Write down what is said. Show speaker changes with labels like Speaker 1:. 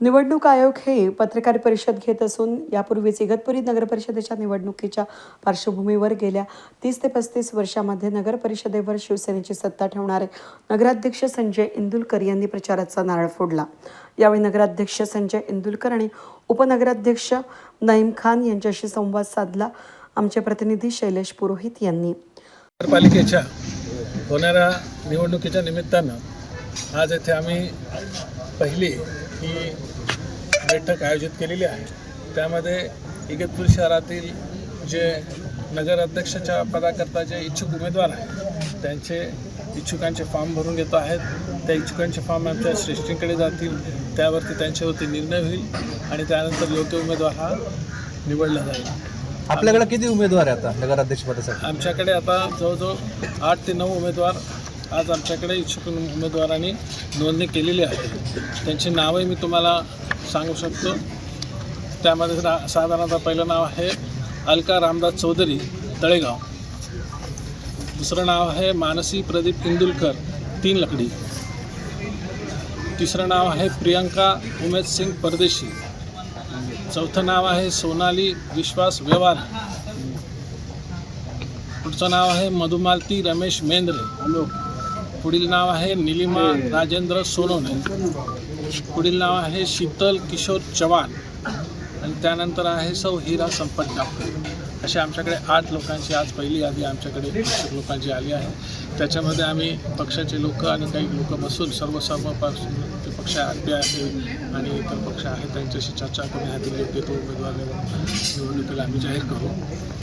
Speaker 1: निवडणूक आयोग हे पत्रकार परिषद घेत असून यापूर्वीच इगतपुरी नगरपरिषदेच्या निवडणुकीच्या पार्श्वभूमीवर गेल्या तीस ते पस्तीस वर्षामध्ये नगरपरिषदेवर शिवसेनेची सत्ता ठेवणारे नगराध्यक्ष संजय इंदुलकर यांनी प्रचाराचा नारळ फोडला. यावेळी नगराध्यक्ष संजय इंदुलकर आणि उपनगराध्यक्ष नईम खान यांच्याशी संवाद साधला. आमचे प्रतिनिधी शैलेश पुरोहित यांनी.
Speaker 2: नगरपालिकेच्या होणाऱ्या निवडणुकीच्या निमित्तानं आज येथे आम्ही पहिली ही बैठक आयोजित केलेली आहे. त्यामध्ये इगतपूर शहरातील जे नगराध्यक्षाच्या पदाकरता जे इच्छुक उमेदवार आहेत त्यांचे इच्छुकांचे फॉर्म भरून घेतो आहेत. त्या इच्छुकांचे फॉर्म आमच्या श्रेष्ठींकडे जातील त्यावरती त्यांच्यावरती निर्णय होईल आणि त्यानंतर योग्य उमेदवार हा निवडला जाईल.
Speaker 3: आपल्याकडे किती उमेदवार आहे आता नगराध्यक्षपदासाठी
Speaker 2: आमच्याकडे आता जवळजवळ आठ ते नऊ उमेदवार आज आमच्याकडे इच्छुक उमेदवारांनी नोंदणी केलेली आहे. त्यांची नावही मी तुम्हाला सांगू शकतो. त्यामध्ये रा- साधारणतः पहिलं नाव आहे अलका रामदास चौधरी तळेगाव. दुसरं नाव आहे मानसी प्रदीप इंदुलकर तीन लकडी. तिसरं नाव आहे प्रियंका उमेद सिंग परदेशी. चौथं नाव आहे सोनाली विश्वास व्यवहार. पुढचं नाव आहे मधुमालती रमेश मेंद्रे. पुढील नाव आहे निलिमा राजेंद्र सोनवणे पुढील नाव आहे शीतल किशोर चव्हाण. आणि त्यानंतर आहे सौ हिरा संपत डाक्टर असे आमच्याकडे आठ लोकांची आज पहिली यादी आमच्याकडे लोकांची आली आहे. त्याच्यामध्ये आम्ही पक्षाचे लोक आणि काही लोक बसून सर्व सर्व पक्ष ते पक्ष आर पी आहे आणि इतर पक्ष आहेत त्यांच्याशी चर्चा करून ह्यातील योग्य तो उमेदवार निवडणुकीला आम्ही जाहीर करू.